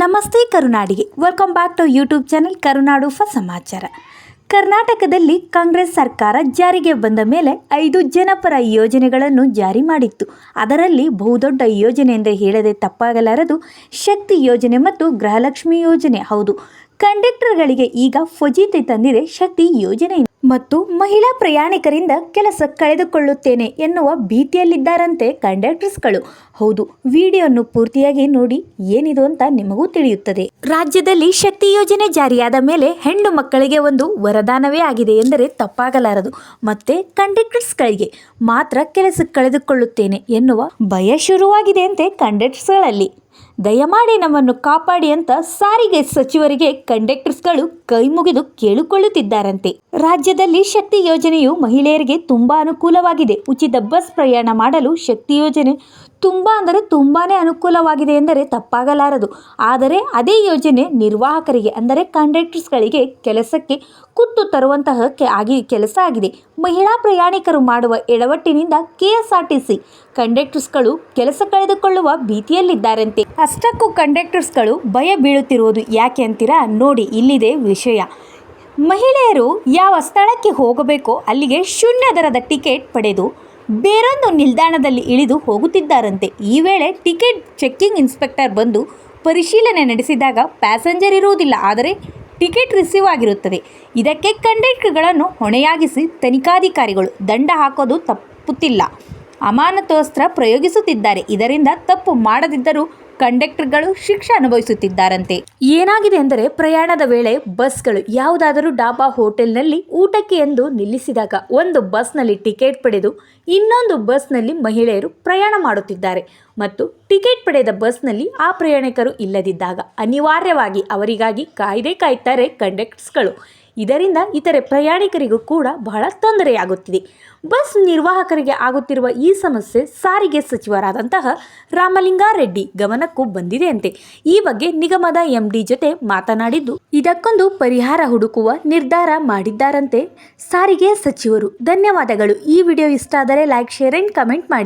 ನಮಸ್ತೆ ಕರುನಾಡಿಗೆ. Welcome back to YouTube channel Karunadu ಫ ಸಮಾಚಾರ. ಕರ್ನಾಟಕದಲ್ಲಿ ಕಾಂಗ್ರೆಸ್ ಸರ್ಕಾರ ಜಾರಿಗೆ ಬಂದ ಮೇಲೆ ಐದು ಜನಪರ ಯೋಜನೆಗಳನ್ನು ಜಾರಿ ಮಾಡಿತ್ತು. ಅದರಲ್ಲಿ ಬಹುದೊಡ್ಡ ಯೋಜನೆ ಎಂದು ಹೇಳದೆ ತಪ್ಪಾಗಲಾರದು ಶಕ್ತಿ ಯೋಜನೆ ಮತ್ತು ಗೃಹಲಕ್ಷ್ಮಿ ಯೋಜನೆ. ಹೌದು, ಕಂಡಕ್ಟರ್ಗಳಿಗೆ ಈಗ ಫಜೀತಿ ತಂದಿದೆ ಶಕ್ತಿ ಯೋಜನೆ. ಮತ್ತು ಮಹಿಳಾ ಪ್ರಯಾಣಿಕರಿಂದ ಕೆಲಸ ಕಳೆದುಕೊಳ್ಳುತ್ತೇನೆ ಎನ್ನುವ ಭೀತಿಯಲ್ಲಿದ್ದಾರಂತೆ ಕಂಡಕ್ಟರ್ಸ್ಗಳು. ಹೌದು ವಿಡಿಯೋನ್ನು ಪೂರ್ತಿಯಾಗಿ ನೋಡಿ ಏನಿದು ಅಂತ ನಿಮಗೂ ತಿಳಿಯುತ್ತದೆ. ರಾಜ್ಯದಲ್ಲಿ ಶಕ್ತಿ ಯೋಜನೆ ಜಾರಿಯಾದ ಮೇಲೆ ಹೆಣ್ಣು ಮಕ್ಕಳಿಗೆ ಒಂದು ವರದಾನವೇ ಆಗಿದೆ ಎಂದರೆ ತಪ್ಪಾಗಲಾರದು. ಮತ್ತೆ ಕಂಡಕ್ಟರ್ಸ್ಗಳಿಗೆ ಮಾತ್ರ ಕೆಲಸ ಕಳೆದುಕೊಳ್ಳುತ್ತೇನೆ ಎನ್ನುವ ಭಯ ಶುರುವಾಗಿದೆ ಅಂತೆ ಕಂಡಕ್ಟರ್ಸ್ಗಳಲ್ಲಿ. ದಯಮಾಡಿ ನಮ್ಮನ್ನು ಕಾಪಾಡಿ ಅಂತ ಸಾರಿಗೆ ಸಚಿವರಿಗೆ ಕಂಡಕ್ಟರ್ಸ್ಗಳು ಕೈ ಮುಗಿದು ಕೇಳಿಕೊಳ್ಳುತ್ತಿದ್ದಾರಂತೆ. ರಾಜ್ಯದಲ್ಲಿ ಶಕ್ತಿ ಯೋಜನೆಯು ಮಹಿಳೆಯರಿಗೆ ತುಂಬಾ ಅನುಕೂಲವಾಗಿದೆ. ಉಚಿತ ಬಸ್ ಪ್ರಯಾಣ ಮಾಡಲು ಶಕ್ತಿ ಯೋಜನೆ ತುಂಬ ಅಂದರೆ ತುಂಬಾನೇ ಅನುಕೂಲವಾಗಿದೆ ಎಂದರೆ ತಪ್ಪಾಗಲಾರದು. ಆದರೆ ಅದೇ ಯೋಜನೆ ನಿರ್ವಾಹಕರಿಗೆ ಅಂದರೆ ಕಂಡಕ್ಟರ್ಸ್ಗಳಿಗೆ ಕೆಲಸಕ್ಕೆ ಕುತ್ತು ತರುವಂತಹ ಆಗಿ ಕೆಲಸ ಆಗಿದೆ. ಮಹಿಳಾ ಪ್ರಯಾಣಿಕರು ಮಾಡುವ ಎಡವಟ್ಟಿನಿಂದ ಕೆಎಸ್ಆರ್ಟಿಸಿ ಕಂಡಕ್ಟರ್ಸ್ಗಳು ಕೆಲಸ ಕಳೆದುಕೊಳ್ಳುವ ಭೀತಿಯಲ್ಲಿದ್ದಾರಂತೆ. ಅಷ್ಟಕ್ಕೂ ಕಂಡಕ್ಟರ್ಸ್ಗಳು ಭಯ ಬೀಳುತ್ತಿರುವುದು ಯಾಕೆ ಅಂತೀರಾ? ನೋಡಿ, ಇಲ್ಲಿದೆ ವಿಷಯ. ಮಹಿಳೆಯರು ಯಾವ ಸ್ಥಳಕ್ಕೆ ಹೋಗಬೇಕೋ ಅಲ್ಲಿಗೆ ಶೂನ್ಯ ದರದ ಟಿಕೆಟ್ ಪಡೆದು ಬೇರೊಂದು ನಿಲ್ದಾಣದಲ್ಲಿ ಇಳಿದು ಹೋಗುತ್ತಿದ್ದಾರಂತೆ. ಈ ವೇಳೆ ಟಿಕೆಟ್ ಚೆಕ್ಕಿಂಗ್ ಇನ್ಸ್ಪೆಕ್ಟರ್ ಬಂದು ಪರಿಶೀಲನೆ ನಡೆಸಿದಾಗ ಪ್ಯಾಸೆಂಜರ್ ಇರುವುದಿಲ್ಲ, ಆದರೆ ಟಿಕೆಟ್ ರಿಸೀವ್ ಆಗಿರುತ್ತದೆ. ಇದಕ್ಕೆ ಕಂಡಕ್ಟರ್ಗಳನ್ನು ಹೊಣೆಯಾಗಿಸಿ ತನಿಖಾಧಿಕಾರಿಗಳು ದಂಡ ಹಾಕೋದು ತಪ್ಪುತ್ತಿಲ್ಲ. ಅಮಾನತೋಸ್ತ್ರ ಪ್ರಯೋಗಿಸುತ್ತಿದ್ದಾರೆ. ಇದರಿಂದ ತಪ್ಪು ಮಾಡದಿದ್ದರೂ ಕಂಡಕ್ಟರ್ಗಳು ಶಿಕ್ಷೆ ಅನುಭವಿಸುತ್ತಿದ್ದಾರಂತೆ. ಏನಾಗಿದೆ ಅಂದರೆ ಪ್ರಯಾಣದ ವೇಳೆ ಬಸ್ಗಳು ಯಾವುದಾದರೂ ಡಾಬಾ ಹೋಟೆಲ್ನಲ್ಲಿ ಊಟಕ್ಕೆ ಎಂದು ನಿಲ್ಲಿಸಿದಾಗ ಒಂದು ಬಸ್ನಲ್ಲಿ ಟಿಕೆಟ್ ಪಡೆದು ಇನ್ನೊಂದು ಬಸ್ನಲ್ಲಿ ಮಹಿಳೆಯರು ಪ್ರಯಾಣ ಮಾಡುತ್ತಿದ್ದಾರೆ. ಮತ್ತು ಟಿಕೆಟ್ ಪಡೆದ ಬಸ್ನಲ್ಲಿ ಆ ಪ್ರಯಾಣಿಕರು ಇಲ್ಲದಿದ್ದಾಗ ಅನಿವಾರ್ಯವಾಗಿ ಅವರಿಗಾಗಿ ಕಾಯ್ದೆ ಕಾಯ್ತಾರೆ ಕಂಡಕ್ಟರ್ಸ್ಗಳು. ಇದರಿಂದ ಇತರೆ ಪ್ರಯಾಣಿಕರಿಗೂ ಕೂಡ ಬಹಳ ತೊಂದರೆಯಾಗುತ್ತಿದೆ. ಬಸ್ ನಿರ್ವಾಹಕರಿಗೆ ಆಗುತ್ತಿರುವ ಈ ಸಮಸ್ಯೆ ಸಾರಿಗೆ ಸಚಿವರಾದಂತಹ ರಾಮಲಿಂಗಾರೆಡ್ಡಿ ಗಮನಕ್ಕೂ ಬಂದಿದೆಯಂತೆ. ಈ ಬಗ್ಗೆ ನಿಗಮದ ಎಂಡಿ ಜೊತೆ ಮಾತನಾಡಿದ್ದು, ಇದಕ್ಕೊಂದು ಪರಿಹಾರ ಹುಡುಕುವ ನಿರ್ಧಾರ ಮಾಡಿದ್ದಾರಂತೆ ಸಾರಿಗೆ ಸಚಿವರು. ಧನ್ಯವಾದಗಳು. ಈ ವಿಡಿಯೋ ಇಷ್ಟ ಆದರೆ ಲೈಕ್, ಶೇರ್ ಅಂಡ್ ಕಮೆಂಟ್ ಮಾಡಿ.